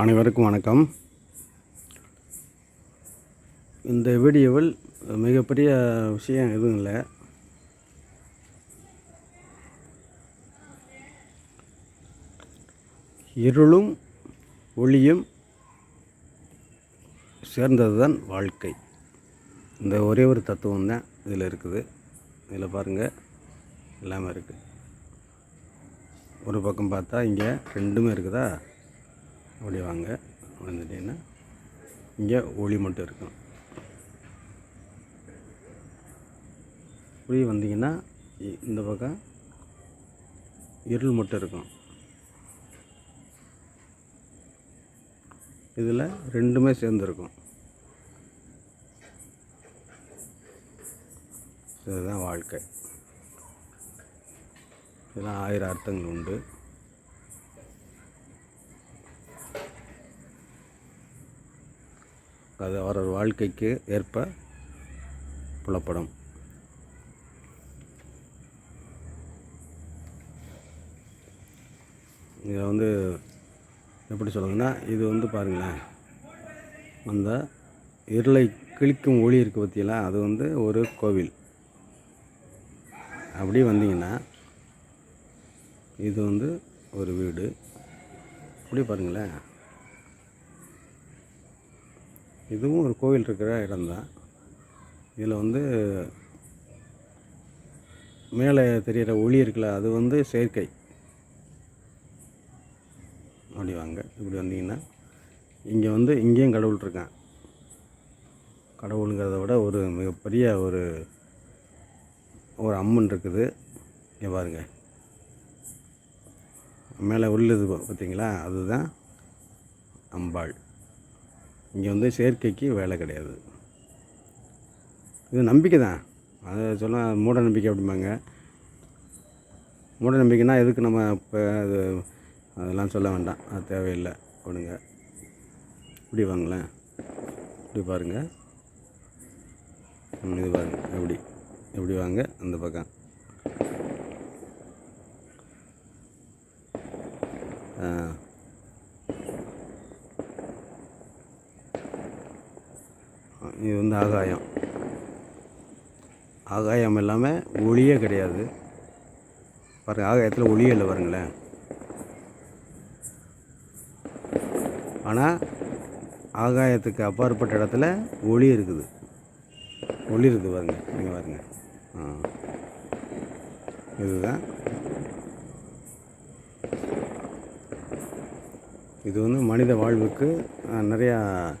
அனைவருக்கும் வணக்கம். இந்த வீடியோவில் மிகப்பெரிய விஷயம் எதுவும் இல்லை. இருளும் ஒளியும் சேர்ந்தது தான் வாழ்க்கை. இந்த ஒரே ஒரு தத்துவம் தான் இதில் இருக்குது. இதில் பாருங்கள் எல்லாமே இருக்குது ஒரு பக்கம் பார்த்தா இங்கே ரெண்டுமே இருக்குதா? அப்படி வாங்க வந்துட்டீங்கன்னா இங்கே ஒளி மட்டும் இருக்கும். இப்படி வந்தீங்கன்னா இ- இந்த பக்கம் இருள் மட்டும் இருக்கும். இதில் ரெண்டுமே சேர்ந்துருக்கும். இதுதான் வாழ்க்கை. இதெல்லாம் ஆயிரம் அர்த்தங்கள் உண்டு. அது அவரவர் வாழ்க்கைக்கு ஏற்ப புலப்படும். இதை வந்து எப்படி சொல்லுங்கன்னா இது வந்து பாருங்களேன். அந்த இருளை கிழிக்கும் ஒளி இருக்குது பற்றியெல்லாம் அது வந்து ஒரு கோவில். அப்படி வந்தீங்கன்னா இது வந்து ஒரு வீடு. அப்படி பாருங்களேன். இதுவும் ஒரு கோவில் இருக்கிற இடம்தான் இதில் வந்து மேலே தெரிகிற ஒளி இருக்குல்ல அது வந்து செயற்கை. அப்படி வாங்க இப்படி வந்தீங்கன்னா. இங்கே வந்து இங்கேயும் கடவுள் இருக்கான். கடவுளுங்கிறத விட ஒரு மிகப்பெரிய ஒரு ஒரு அம்மன் இருக்குது. இங்கே பாருங்க. மேலே உள்ளது பார்த்தீங்களா? அதுதான் அம்பாள். இங்கே வந்து செயற்கைக்கு வேலை கிடையாது. இது நம்பிக்கை தான். அதை சொன்னால் மூட நம்பிக்கை அப்படிம்பாங்க. மூட நம்பிக்கைனா எதுக்கு நம்ம இப்போ அது அதெல்லாம் சொல்ல வேண்டாம். அது தேவையில்லை கொடுங்க இப்படி வாங்களேன். இப்படி பாருங்கள் இது பாருங்க. எப்படி? எப்படி வாங்க? அந்த பக்கம். ஆ. இது வந்து ஆகாயம். ஆகாயம் எல்லாமே ஒளியே கிடையாது. பாருங்கள் ஆகாயத்தில் ஒளியே இல்லை பாருங்களேன். ஆனால் ஆகாயத்துக்கு அப்பாற்பட்ட இடத்துல ஒளி இருக்குது. ஒளி இருக்குது பாருங்க நீங்கள் பாருங்க. ஆ. இதுதான். இது வந்து மனித வாழ்வுக்கு நிறையா ஆ,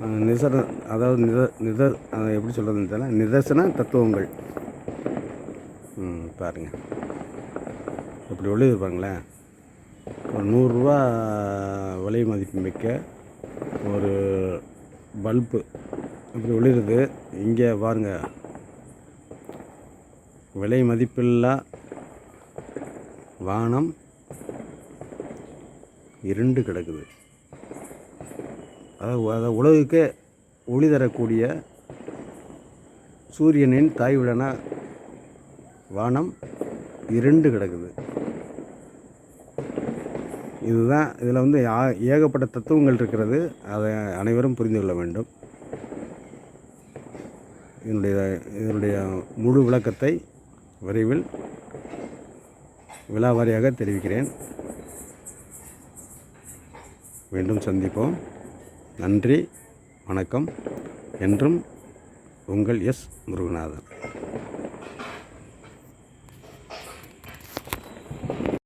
நிசர அதாவது நித நித அதை எப்படி சொல்கிறதுன்னு தெரியல. நிதர்சன தத்துவங்கள். ம் பாருங்க. இப்படி ஒளிது ஒரு நூறுரூவா விலை மதிப்பு மிக்க ஒரு பல்பு. இப்படி ஒளிருது இங்கே பாருங்க. விலை மதிப்பில்லா வானம் இருண்டு கிடக்குது. அதாவது அதாவது உலகுக்கே ஒளி தரக்கூடிய சூரியனின் தாய்விடனா வானம் இருண்டு கிடக்குது. இதுதான் இதில் வந்து ஏகப்பட்ட தத்துவங்கள் இருக்கிறது. அதை அனைவரும் புரிந்து கொள்ள வேண்டும். இதனுடைய இதனுடைய முழு விளக்கத்தை விரைவில் விலாவாரியாக தெரிவிக்கிறேன். மீண்டும் சந்திப்போம். நன்றி வணக்கம். என்றும் உங்கள் எஸ். முருகநாதன்.